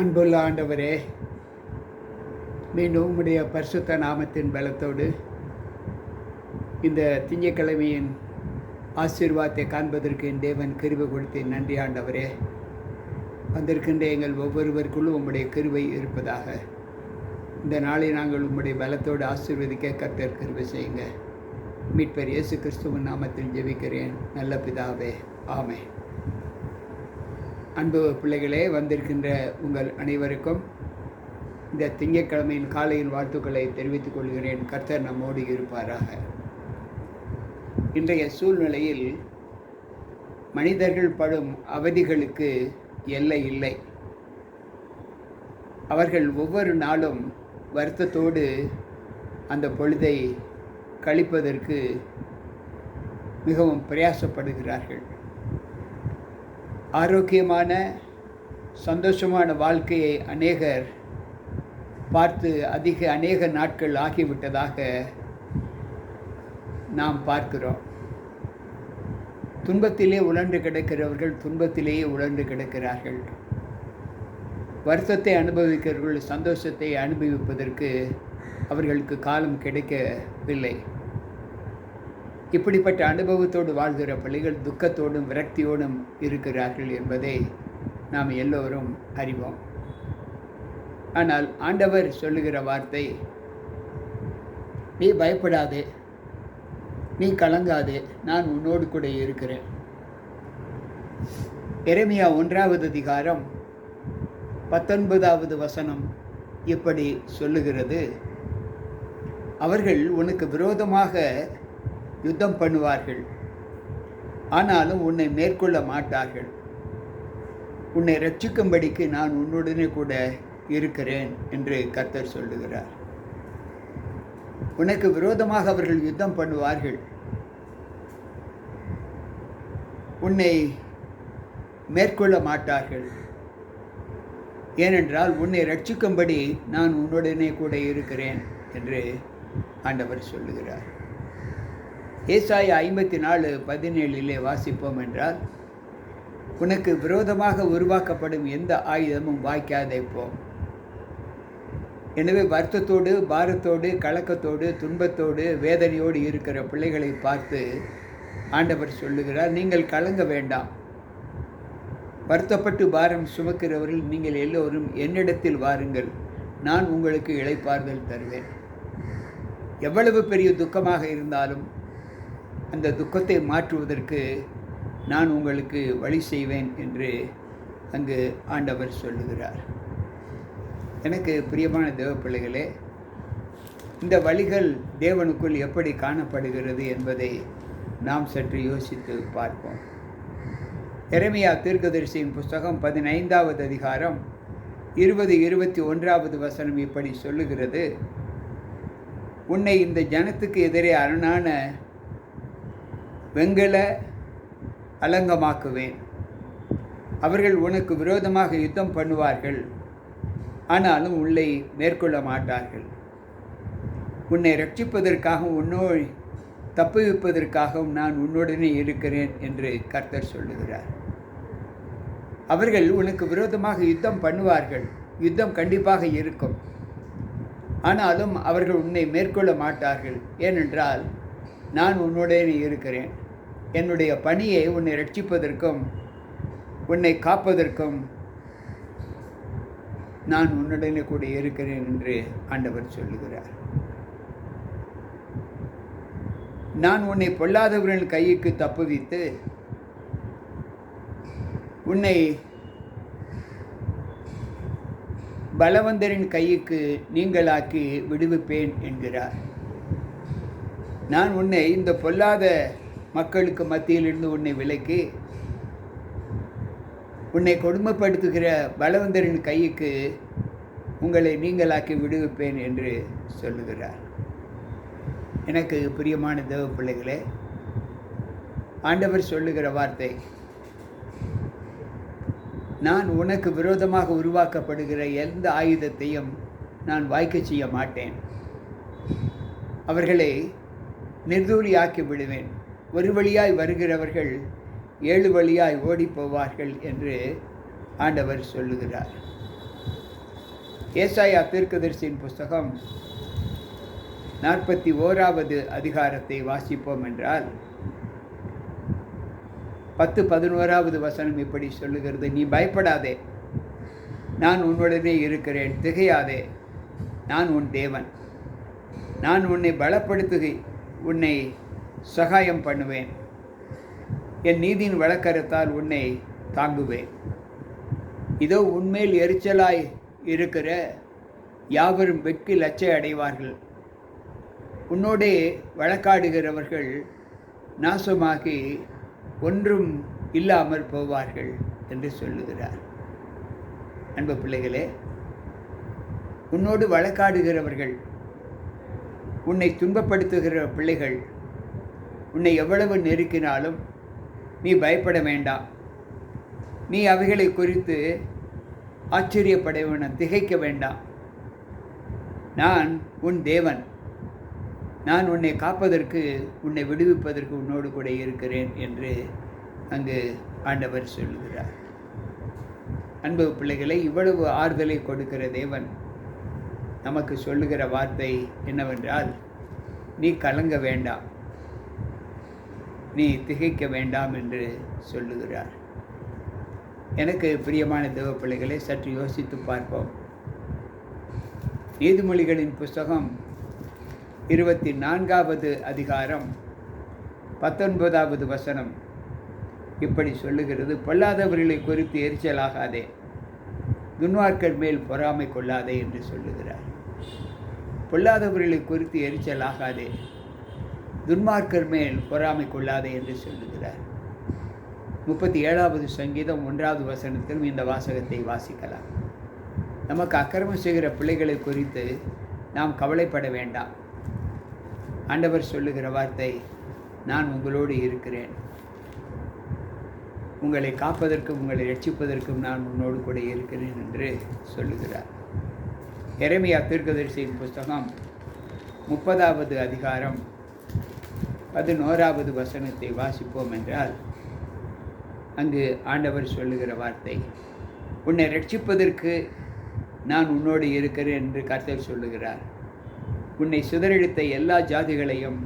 அன்புள்ள ஆண்டவரே மீண்டும் உம்முடைய பரிசுத்த நாமத்தின் பலத்தோடு இந்த திங்கக்கிழமையின் ஆசீர்வாதத்தை காண்பதற்கு என் தேவன் கிருவை கொடுத்து நன்றி ஆண்டவரே. வந்திருக்கின்ற எங்கள் ஒவ்வொருவருக்குள்ளும் உம்முடைய கிருவை இருப்பதாக. இந்த நாளை நாங்கள் உம்முடைய பலத்தோடு ஆசீர்வதிக்க கர்த்தர் கிருவை செய்யுங்க. மீட்பர் இயேசு கிறிஸ்துவின் நாமத்தில் ஜெபிக்கிறேன். நல்ல பிதாவே ஆமே அன்பு பிள்ளைகளே வந்திருக்கின்ற உங்கள் அனைவருக்கும் இந்த திங்கட்கிழமையின் காலையின் வாழ்த்துக்களை தெரிவித்துக் கொள்கிறேன். கர்த்தர் நம்மோடு இருப்பாராக. இன்றைய சூழ்நிலையில் மனிதர்கள் படும் அவதிகளுக்கு எல்லை இல்லை. அவர்கள் ஒவ்வொரு நாளும் வருத்தத்தோடு அந்த பொழுதை கழிப்பதற்கு மிகவும் பிரயாசப்படுகிறார்கள். ஆரோக்கியமான சந்தோஷமான வாழ்க்கையை அநேகர் பார்த்து அதிக அநேக நாட்கள் ஆகிவிட்டதாக நாம் பார்க்கிறோம். துன்பத்திலே உழன்று கிடக்கிறவர்கள் துன்பத்திலேயே உழன்று கிடக்கிறார்கள். வருத்தத்தை அனுபவிக்கிறவர்கள் சந்தோஷத்தை அனுபவிப்பதற்கு அவர்களுக்கு காலம் கிடைக்கவில்லை. இப்படிப்பட்ட அனுபவத்தோடு வாழ்கிற பிள்ளைகள் துக்கத்தோடும் விரக்தியோடும் இருக்கிறார்கள் என்பதை நாம் எல்லோரும் அறிவோம். ஆனால் ஆண்டவர் சொல்லுகிற வார்த்தை நீ பயப்படாதே நீ கலங்காதே நான் உன்னோடு கூட இருக்கிறேன். எரேமியா ஒன்றாவது அதிகாரம் பத்தொன்பதாவது வசனம் இப்படி சொல்லுகிறது. அவர்கள் உனக்கு விரோதமாக யுத்தம் பண்ணுவார்கள். ஆனாலும் உன்னை மேற்கொள்ள மாட்டார்கள். உன்னை ரட்சிக்கும்படிக்கு நான் உன்னுடனே கூட இருக்கிறேன் என்று கர்த்தர் சொல்லுகிறார். உனக்கு விரோதமாக அவர்கள் யுத்தம் பண்ணுவார்கள். உன்னை மேற்கொள்ள மாட்டார்கள். ஏனென்றால் உன்னை ரட்சிக்கும்படி நான் உன்னுடனே கூட இருக்கிறேன் என்று ஆண்டவர் சொல்லுகிறார். ஏசாய ஐம்பத்தி நாலு பதினேழிலே வாசிப்போம் என்றால் உனக்கு விரோதமாக உருவாக்கப்படும் எந்த ஆயுதமும் வாய்க்காதே போம் எனவே வருத்தத்தோடு பாரத்தோடு கலக்கத்தோடு துன்பத்தோடு வேதனையோடு இருக்கிற பிள்ளைகளை பார்த்து ஆண்டவர் சொல்லுகிறார் நீங்கள் கலங்க வேண்டாம். வருத்தப்பட்டு பாரம் சுமக்கிறவர்கள் நீங்கள் எல்லோரும் என்னிடத்தில் வாருங்கள். நான் உங்களுக்கு இழைப்பார்கள் தருவேன். எவ்வளவு பெரிய துக்கமாக இருந்தாலும் அந்த துக்கத்தை மாற்றுவதற்கு நான் உங்களுக்கு வழி செய்வேன் என்று அங்கு ஆண்டவர் சொல்லுகிறார். எனக்கு பிரியமான தேவ பிள்ளைகளே இந்த வழிகள் தேவனுக்குள் எப்படி காணப்படுகிறது என்பதை நாம் சற்று யோசித்து பார்ப்போம். எரமியா தீர்க்கதரிசியின் புஸ்தகம் பதினைந்தாவது அதிகாரம் இருபது இருபத்தி ஒன்றாவது வசனம் இப்படி சொல்லுகிறது. உன்னை இந்த ஜனத்துக்கு எதிரே அரணான வெங்கல அலங்கமாக்குவேன். அவர்கள் உனக்கு விரோதமாக யுத்தம் பண்ணுவார்கள். ஆனாலும் உள்ளே மேற்கொள்ள மாட்டார்கள். உன்னை ரட்சிப்பதற்காக உன்னோய் தப்புவிப்பதற்காகவும் நான் உன்னுடனே இருக்கிறேன் என்று கர்த்தர் சொல்லுகிறார். அவர்கள் உனக்கு விரோதமாக யுத்தம் பண்ணுவார்கள். யுத்தம் கண்டிப்பாக இருக்கும். ஆனாலும் அவர்கள் உன்னை மேற்கொள்ள மாட்டார்கள். ஏனென்றால் நான் உன்னுடனே இருக்கிறேன். என்னுடைய பணியை உன்னை ரட்சிப்பதற்கும் உன்னை காப்பதற்கும் நான் உன்னுடனே கூட இருக்கிறேன் என்று ஆண்டவர் சொல்லுகிறார். நான் உன்னை பொல்லாதவர்கள் கைக்கு தப்புவித்து உன்னை பலவந்தரின் கைக்கு நீங்களாக்கி விடுவிப்பேன் என்கிறார். நான் உன்னை இந்த பொல்லாத மக்களுக்கு மத்தியிலிருந்து உன்னை விலக்கி உன்னை கொடுமைப்படுத்துகிற பலவந்தரின் கைக்கு உங்களை நீங்களாக்கி விடுவிப்பேன் என்று சொல்லுகிறார். எனக்கு பிரியமான தேவ பிள்ளைகளே ஆண்டவர் சொல்லுகிற வார்த்தை நான் உனக்கு விரோதமாக உருவாக்கப்படுகிற எந்த ஆயுதத்தையும் நான் வாய்க்க செய்ய மாட்டேன். அவர்களை நிர்தூலியாக்கி விடுவேன். ஒரு வழியாய் வருகிறவர்கள் ஏழு வழியாய் ஓடிப் போவார்கள் என்று ஆண்டவர் சொல்லுகிறார். ஏசாயா தீர்க்கதரிசியின் புஸ்தகம் நாற்பத்தி ஓராவது அதிகாரத்தை வாசிப்போம் என்றால் பத்து பதினோராவது வசனம் இப்படி சொல்லுகிறது. நீ பயப்படாதே. நான் உன்னுடனே இருக்கிறேன். திகையாதே. நான் உன் தேவன். நான் உன்னை பலப்படுத்துகை உன்னை சகாயம் பண்ணுவேன். என் நீதியின் வழக்கரத்தால் உன்னை தாங்குவேன். இதோ உன்மேல் எரிச்சலாய் இருக்கிற யாவரும் வெட்கி லச்சை அடைவார்கள். உன்னோடே வழக்காடுகிறவர்கள் நாசமாகி ஒன்றும் இல்லாமல் போவார்கள் என்று சொல்லுகிறார். அன்பு பிள்ளைகளே உன்னோடு வழக்காடுகிறவர்கள் உன்னை துன்பப்படுத்துகிற பிள்ளைகள் உன்னை எவ்வளவு நெருக்கினாலும் நீ பயப்பட வேண்டாம். நீ அவைகளை குறித்து ஆச்சரியப்பட வேண்டாம் திகைக்க வேண்டாம். நான் உன் தேவன். நான் உன்னை காப்பதற்கு உன்னை விடுவிப்பதற்கு உன்னோடு கூட இருக்கிறேன் என்று அங்கு ஆண்டவர் சொல்லுகிறார். அன்பு பிள்ளைகளை இவ்வளவு ஆறுதலை கொடுக்கிற தேவன் நமக்கு சொல்லுகிற வார்த்தை என்னவென்றால் நீ கலங்க வேண்டாம் நீ திகைக்க வேண்டாம் என்று சொல்லுகிறார். எனக்கு பிரியமான தேவ பிள்ளைகளை சற்று யோசித்து பார்ப்போம். நீதிமொழிகளின் புஸ்தகம் இருபத்தி நான்காவது அதிகாரம் பத்தொன்பதாவது வசனம். இப்படி சொல்லுகிறது பொல்லாதவர்களை குறித்து எரிச்சலாகாதே. துன்வார்கள் மேல் பொறாமை கொள்ளாதே என்று சொல்லுகிறார். பொல்லாதவர்களை குறித்து எரிச்சல் ஆகாதே துன்மார்க்கர் மேல் பொறாமை கொள்ளாதே என்று சொல்லுகிறார். முப்பத்தி ஏழாவது சங்கீதம் ஒன்றாவது வசனத்திலும் இந்த வாசகத்தை வாசிக்கலாம். நமக்கு அக்கிரமம் செய்கிற பிள்ளைகளை குறித்து நாம் கவலைப்பட வேண்டாம். ஆண்டவர் சொல்லுகிற வார்த்தை நான் உங்களோடு இருக்கிறேன். உங்களை காப்பதற்கும் உங்களை ரட்சிப்பதற்கும் நான் உன்னோடு கூட இருக்கிறேன் என்று சொல்லுகிறார். எரமியா தீர்க்கதரிசியின் புஸ்தகம் முப்பதாவது அதிகாரம் பதினோராவது வசனத்தை வாசிப்போம் என்றால் அங்கு ஆண்டவர் சொல்லுகிற வார்த்தை உன்னை ரட்சிப்பதற்கு நான் உன்னோடு இருக்கிறேன் என்று கர்த்தர் சொல்லுகிறார். உன்னை சிதறடித்த எல்லா ஜாதிகளையும்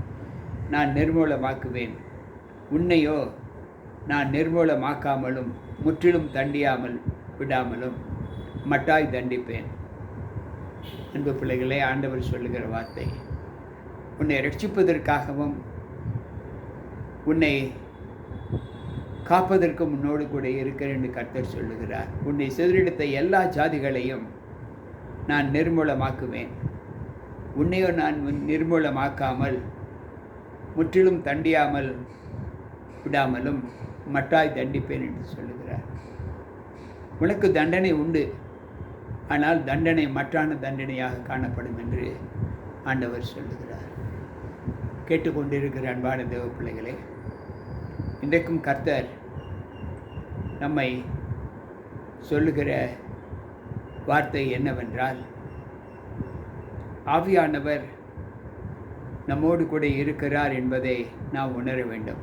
நான் நிர்மூலமாக்குவேன். உன்னையோ நான் நிர்மூலமாக்காமலும் முற்றிலும் தண்டியாமல் விடாமலும் மட்டாய் தண்டிப்பேன். அன்பு பிள்ளைகளே ஆண்டவர் சொல்லுகிற வார்த்தை. உன்னை ரட்சிப்பதற்காகவும் உன்னை காப்பதற்கும் உன்னோடு கூட இருக்கிறேன் என்று கர்த்தர் சொல்லுகிறார். உன்னை சிதறெடுத்த எல்லா ஜாதிகளையும் நான் நிர்மூலமாக்குவேன். உன்னையோ நான் நிர்மூலமாக்காமல் முற்றிலும் தண்டியாமல் விடாமலும் மட்டாய் தண்டிப்பேன் என்று சொல்லுகிறார். உனக்கு தண்டனை உண்டு. ஆனால் தண்டனை மற்றான தண்டனையாக காணப்படும் என்று ஆண்டவர் சொல்லுகிறார். கேட்டுக்கொண்டிருக்கிற அன்பான தேவ பிள்ளைகளே இன்றைக்கும் கர்த்தர் நம்மை சொல்லுகிற வார்த்தை என்னவென்றால் ஆவியானவர் நம்மோடு கூட இருக்கிறார் என்பதை நாம் உணர வேண்டும்.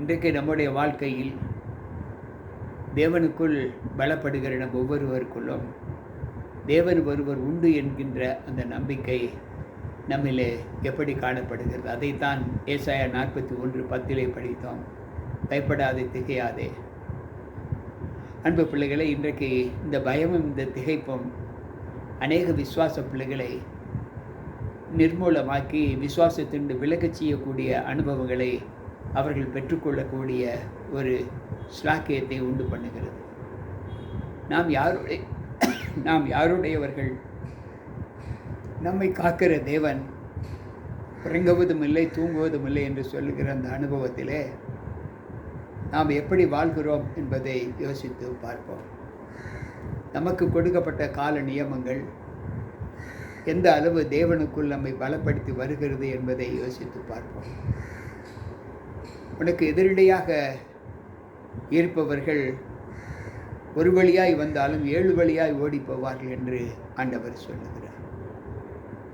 இன்றைக்கு நம்முடைய வாழ்க்கையில் தேவனுக்குள் பலப்படுகிற நம் ஒவ்வொருவருக்குள்ளும் தேவன் ஒருவர் உண்டு என்கின்ற அந்த நம்பிக்கை நம்மிலே எப்படி காணப்படுகிறது? அதைத்தான் ஏசாயா நாற்பத்தி ஒன்று பத்திலே படித்தோம். பயப்படாதே திகையாதே. அன்பு பிள்ளைகளை இன்றைக்கு இந்த பயமும் இந்த திகைப்பும் அநேக விசுவாச பிள்ளைகளை நிர்மூலமாக்கி விசுவாசத்தின் விலகச் செய்யக்கூடிய அனுபவங்களை அவர்கள் பெற்றுக்கொள்ளக்கூடிய ஒரு ஸ்லாக்கியத்தை உண்டு பண்ணுகிறது. நாம் யாருடைய நாம் யாருடையவர்கள்? நம்மை காக்கிற தேவன் உறங்குவதும் இல்லை தூங்குவதும் இல்லை என்று சொல்லுகிற அந்த அனுபவத்திலே நாம் எப்படி வாழ்கிறோம் என்பதை யோசித்து பார்ப்போம். நமக்கு கொடுக்கப்பட்ட கால நியமங்கள் எந்த அளவு தேவனுக்குள் நம்மை பலப்படுத்தி வருகிறது என்பதை யோசித்து பார்ப்போம். உனக்கு எதிரடையாக இருப்பவர்கள் ஒரு வழியாய் வந்தாலும் ஏழு வழியாய் ஓடி போவார்கள் என்று ஆண்டவர் சொல்லுகிறார்.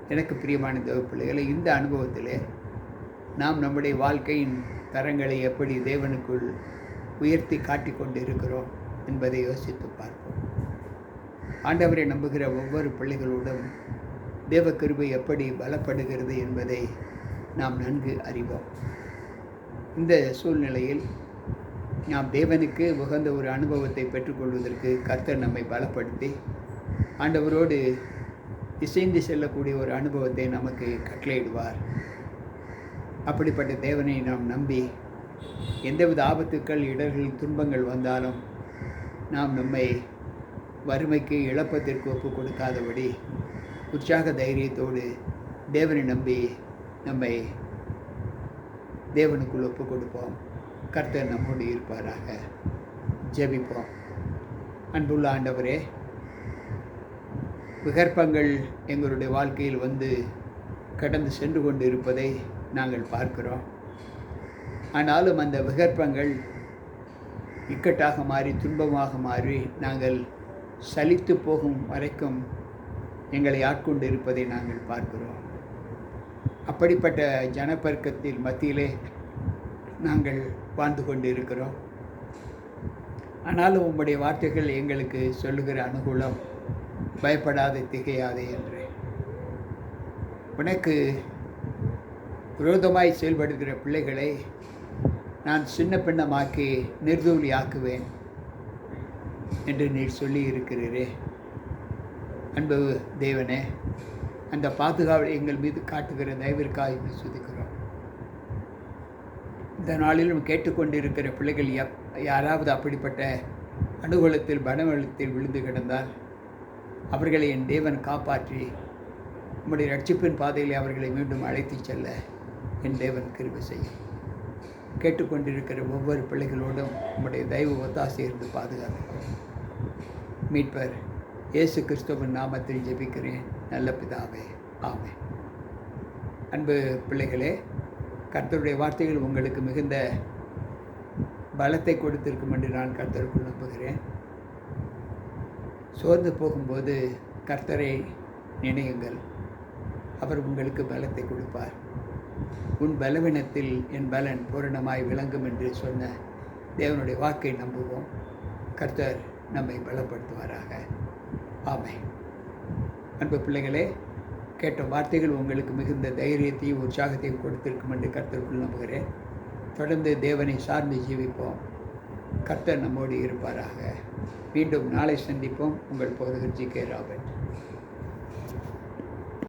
எனக்கு பிரியமான தேவப்பிள்ளைகளை இந்த அனுபவத்திலே நாம் நம்முடைய வாழ்க்கையின் தரங்களை எப்படி தேவனுக்குள் உயர்த்தி காட்டிக் கொண்டு இருக்கிறோம் என்பதை யோசித்து பார்ப்போம். ஆண்டவரை நம்புகிற ஒவ்வொரு பிள்ளைகளோடும் தேவ கிருபை எப்படி பலப்படுகிறது என்பதை நாம் நன்கு அறிவோம். இந்த சூழ்நிலையில் நாம் தேவனுக்கு உகந்த ஒரு அனுபவத்தை பெற்றுக்கொள்வதற்கு கர்த்தர் நம்மை பலப்படுத்தி ஆண்டவரோடு இசைந்து செல்லக்கூடிய ஒரு அனுபவத்தை நமக்கு கட்டளையிடுவார். அப்படிப்பட்ட தேவனை நாம் நம்பி எந்தவித ஆபத்துக்கள் இடர்கள் துன்பங்கள் வந்தாலும் நாம் நம்மை வறுமைக்கு இழப்பத்திற்கு ஒப்பு கொடுக்காதபடி உற்சாக தைரியத்தோடு தேவனை நம்பி நம்மை தேவனுக்குள் ஒப்பு கொடுப்போம். கர்த்தர் நம்மோடு இருப்பாராக. ஜெபிப்போம். அன்புள்ள ஆண்டவரே விகற்பங்கள் எங்களுடைய வாழ்க்கையில் வந்து கடந்து சென்று கொண்டு இருப்பதை நாங்கள் பார்க்கிறோம். ஆனாலும் அந்த விகற்பங்கள் இக்கட்டாக மாறி துன்பமாக மாறி நாங்கள் சலித்து போகும் வரைக்கும் எங்களை ஆட்கொண்டு இருப்பதை நாங்கள் பார்க்கிறோம். அப்படிப்பட்ட ஜனப்பெருக்கத்தில் மத்தியிலே நாங்கள் வாழ்ந்து கொண்டு இருக்கிறோம் ஆனாலும் உம்முடைய வார்த்தைகள் எங்களுக்கு சொல்லுகிற அனுகூலம் பயப்படாதே திகையாதே என்று. உனக்கு விரோதமாய் செயல்படுகிற பிள்ளைகளை நான் சின்ன பின்னமாக்கி நிர்தூலி ஆக்குவேன் என்று நீர் சொல்லி இருக்கிறீரே அன்பு தேவனே அந்த பாதுகாவலை எங்கள் மீது காட்டுகிற தயவிற்காக சுதிக்கிறோம் இந்த நாளிலும் கேட்டுக்கொண்டிருக்கிற பிள்ளைகள் எப் யாராவது அப்படிப்பட்ட அனுகூலத்தில் பனவளத்தில் விழுந்து கிடந்தால் அவர்களை என் தேவன் காப்பாற்றி உம்முடைய ரட்சிப்பின் பாதையில் அவர்களை மீண்டும் அழைத்துச் செல்ல என் தேவன் கிருபி செய்யும். கேட்டுக்கொண்டிருக்கிற ஒவ்வொரு பிள்ளைகளோடும் உம்முடைய தெய்வ ஒத்தாசை இருந்து பாதுகாக்கும் மீட்பர் இயேசு கிறிஸ்துவின் நாமத்தில் ஜெபிக்கிறேன். நல்ல பிதாவே ஆமே அன்பு பிள்ளைகளே கர்த்தருடைய வார்த்தைகள் உங்களுக்கு மிகுந்த பலத்தை கொடுத்திருக்கும் என்று நான் கர்த்தருக்குள் நம்புகிறேன். சோர்ந்து போகும்போது கர்த்தரை நினையுங்கள். அவர் உங்களுக்கு பலத்தை கொடுப்பார். உன் பலவீனத்தில் என் பலன் பூரணமாய் விளங்கும் என்று சொன்ன தேவனுடைய வாக்கை நம்புவோம். கர்த்தர் நம்மை பலப்படுத்துவாராக. ஆமை அன்பு பிள்ளைகளே கேட்ட வார்த்தைகள் உங்களுக்கு மிகுந்த தைரியத்தையும் உற்சாகத்தையும் கொடுத்திருக்கும் என்று கர்த்தருக்குள் நம்புகிறேன். தொடர்ந்து தேவனை சார்ந்து ஜீவிப்போம். கர்த்தர் நம்மோடு இருப்பாராக. மீண்டும் நாளை சந்திப்போம். உங்கள் போதகர் ஜி கே ராபர்ட்.